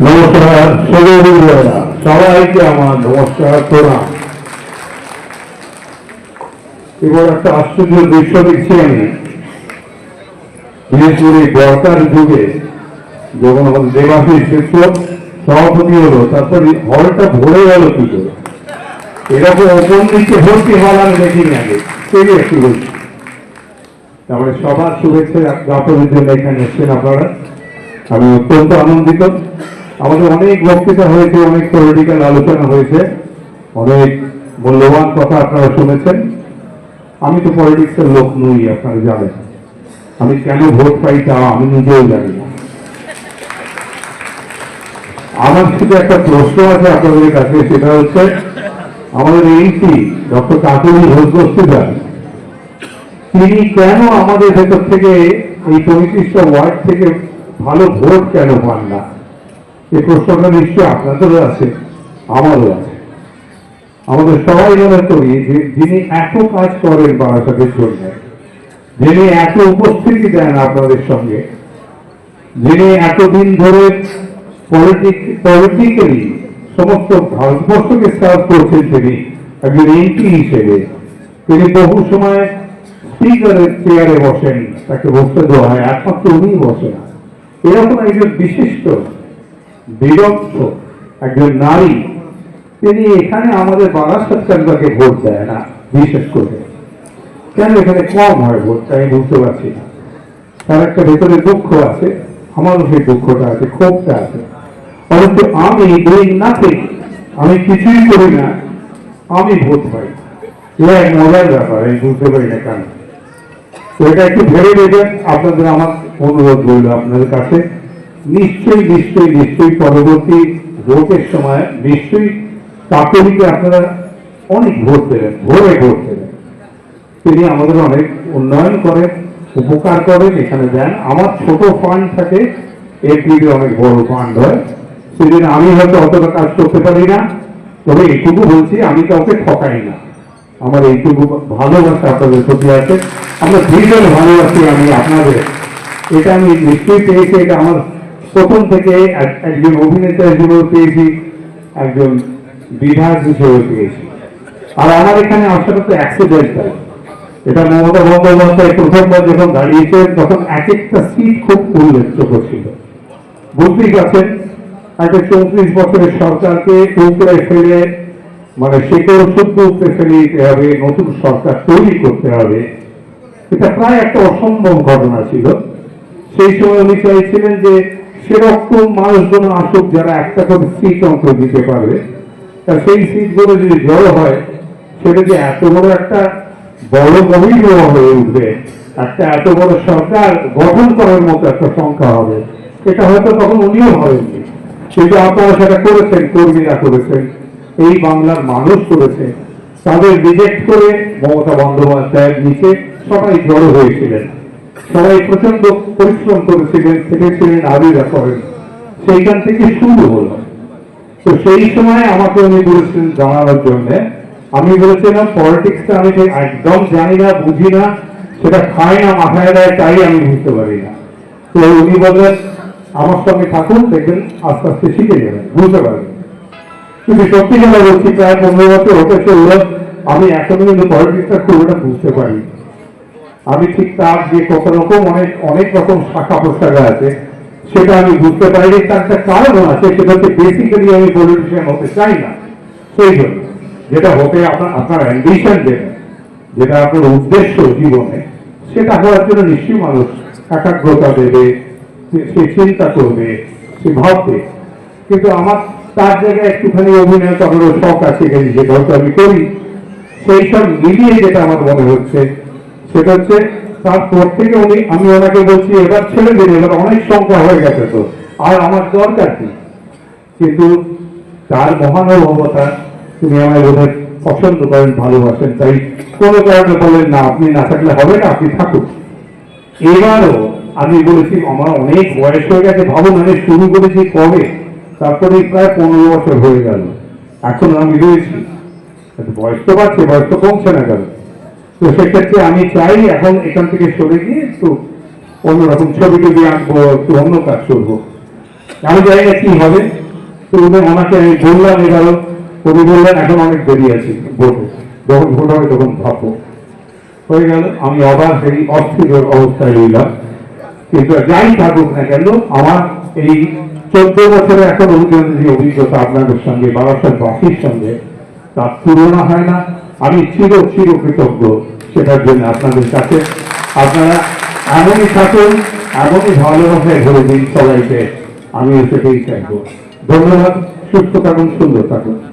নমস্কার সদরীরা সবাইকে আমার নমস্কার প্রণাম এবার একটা আশ্চর্য দৃশ্য দেখছি আমি বিশেষ করে দরকার যুগে, যখন সভাপতি হলো, তারপরে হলটা ভরে গেল কি করে? এরকম ওপর দিকে ভর্তি হওয়ার আমি দেখিনি আগে। তারপরে সবার শুভেচ্ছা জ্ঞাপনের জন্য এখানে এসছেন আপনারা। আমি অত্যন্ত আনন্দিত। আমাদের অনেক বক্তৃতা হয়েছে, অনেক পলিটিক্যাল আলোচনা হয়েছে। অনেক মূল্যবান কথা আপনারা শুনেছেন। আমি তো পলিটিক্সের লোক নই, আপনারা জানেন। আমি কেন ভোট পাই তা আমি নিজেও জানি না। আমার শুধু একটা প্রশ্ন আছে আপনাদের কাছে, সেটা হচ্ছে, আমাদের এইটি ডক্টর কাকুলি ঘোষ বস্তুদার তিনি কেন আমাদের ভেতর থেকে এই পঁয়ত্রিশটা ওয়ার্ড থেকে ভালো ভোট কেন পান না? এই প্রশ্নটা নিশ্চয়ই আপনাদেরও আছে, আমারও আছে। আমাদের সবাই মনে করি যে যিনি এত কাজ করেন বারাসাতের জন্য, যিনি এত উপস্থিতি দেন আপনাদের সঙ্গে, যিনি এতদিন ধরে পলিটিক্যালি সমস্ত ভারতবর্ষকে সার্ভ করছেন তিনি, একজন এমপি হিসেবে, তিনি বহু সময় স্পিকারের চেয়ারে বসেন, তাকে বসতে দেওয়া হয়, একমাত্র উনি বসে না এরকম একজন বিশিষ্ট, বিরক্ত একজন নারী, তিনি এখানে আমাদের বারাসাত কেন্দ্রকে ভোট দেয় না, বিশেষ করে। কেন এখানে কম হয় ভোটটা আমি বুঝতে পারছি না। তার একটা ভেতরে দুঃখ আছে, আমারও সেই দুঃখটা আছে, ক্ষোভটা আছে। অথচ আমি ডুইং নাথিং আমি কিছুই করি না, আমি ভোট পাই। এক মজার ব্যাপার, আমি বুঝতে পারি না কেন। এটা একটু ভেবে দেবেন আপনাদের আমার অনুরোধ রইল আপনাদের কাছে। নিশ্চয়ই নিশ্চয়ই নিশ্চয়ই পরবর্তী ভোটের সময় নিশ্চয়ই কাকলিকে আপনারা অনেক ভোট দেবেন, ভোরে ভোট দেবেন। তিনি আমাদের অনেক উন্নয়ন করেন, উপকার করেন, এখানে দেন। আমার ছোট ফান্ড থাকে এপির অনেক বড় ফান্ড হয়। সেদিন আমি হয়তো অতটা কাজ করতে পারি না। তবে এইটুকু বলছি, আমি কাউকে ঠকাই না। আমার এইটুকু ভালোবাসা আপনাদের প্রতি আছে। আমরা ভীষণ ভালোবাসি আমি আপনাদের। এটা আমি নিশ্চয়ই পেয়েছি, এটা আমার প্রথম থেকে এক- একজন অভিনেতা হিসেবেও পেয়েছি, একজন বিধায়ক হিসেবে পেয়েছি। আর আমার এখানে আসাটা তো অ্যাক্সিডেন্টাল এটা মমতা বন্দ্যোপাধ্যায় প্রথমবার যখন দাঁড়িয়েছেন তখন এক একটা সিট খুব উল্লেখযোগ্য ছিল বুঝতেই পারছেন একটা চৌত্রিশ বছরের সরকারকে উপরে ফেলে মানে শেকড় শুদ্ধ ফেলে দিতে হবে নতুন সরকার তৈরি করতে হবে, এটা প্রায় একটা অসম্ভব ঘটনা ছিল। সেই সময় উনি চাইছিলেন যে সেরকম মানুষজন আসুক যারা একটা করে সিট অঙ্ক দিতে পারবে। তা সেই সিটগুলো যদি জড়ো হয়, সেটা যে এত বড় একটা বড় গভীর হয়ে উঠবে, একটা এত বড় সরকার গঠন করার মতো একটা সংখ্যা হবে, এটা হয়তো তখন উনিও ভাবেননি। কিন্তু আপনারা সেটা করেছেন, কর্মীরা করেছেন। এই বাংলার মানুষ করেছে তাদের রিজেক্ট করে মমতা বন্দ্যোপাধ্যায়ের নিচে সবাই জড়ো হয়েছিলেন। সবাই প্রচণ্ড পরিশ্রম করেছিলেন থেকেছিলেন আবিরা করেন সেইখান থেকে শুরু হলো। তো সেই সময় আমাকে উনি বলেছিলেন জানানোর জন্য। আমি বলেছিলাম, পলিটিক্সটা আমি একদম জানি না, বুঝি না। সেটা খায় না, মাথায় দেয়, তাই আমি বুঝতে পারি না। তো উনি বললেন, আমার সঙ্গে থাকুন, দেখবেন আস্তে আস্তে শিখে যাবেন, বুঝতে পারবেন। কিন্তু সত্যি কথা বলছি, প্রায় পনেরো বছর হতে চলল, আমি এখনও কিন্তু পলিটিক্সটা খুব একটা বুঝতে পারি। আমি ঠিক তার যে কত রকম অনেক অনেক রকম শাখা প্রশাখা আছে, সেটা আমি বুঝতে পারিনি, তার একটা কারণ আছে, সেটা হচ্ছে বেসিক্যালি আমি পলিটিশিয়ান হতে চাই না। সেই জন্য যেটা হতে আপনার আপনার অ্যাম্বিশন যেটা যেটা আপনার উদ্দেশ্য জীবনে, সেটা হওয়ার জন্য নিশ্চয়ই মানুষ একাগ্রতা দেবে সে চিন্তা করবে, সে ভাববে। কিন্তু আমার তার জায়গায় একটুখানি অভিনয় করারও শখ আছে এখানে যেটা হয়তো আমি করি, সেই সব মিলিয়ে যেটা আমার মনে হচ্ছে, সেটা হচ্ছে তারপর থেকে উনি, আমি ওনাকে বলছি, এবার ছেড়ে দিন, এবার অনেক সংখ্যা হয়ে গেছে তো, আর আমার দরকার কি? কিন্তু তার মহানুভবতা তিনি আমায় বোধহয় পছন্দ করেন, ভালোবাসেন, তাই কোনো কারণে বলেন, না, আপনি না থাকলে হবে না, আপনি থাকুন। এবারও আমি বলেছি, আমার অনেক বয়স হয়ে গেছে, ভাবুন, আমি শুরু করেছি কবে? তারপরে প্রায় পনেরো বছর হয়ে গেল। এখন আমি রয়েছি। বয়স তো বাড়ছে, বয়স তো কমছে না কেন? তো সেক্ষেত্রে আমি চাই এখন এখান থেকে সরে গিয়ে একটু অন্যরকম ছবি টবি আঁকবো, একটু অন্য কাজ করব। আমি জানি না কি হবে। তো উনি ওনাকে আমি বললাম এবারও উনি বললেন, এখন অনেক দেরি আছে ভোটে যখন ভোট হবে তখন ভাববো। হয়ে গেল, আমি আবার সেই অস্থির অবস্থায় রইলাম। কিন্তু যাই থাকুক না কেন, আমার এই চোদ্দ বছরে এখন অভিজ্ঞতা অভিজ্ঞতা আপনাদের সঙ্গে, বারাসাত বাসীর সঙ্গে, তার তুলনা হয় না। আমি চির চির কৃতজ্ঞ সেটার জন্য আপনাদের কাছে। আপনারা এমনই থাকুন, এমনই ভালোবাসায় ভরে দিন সবাইকে। আমিও সেটাই চাইব। ধন্যবাদ, সুস্থ থাকুন, সুন্দর থাকুন।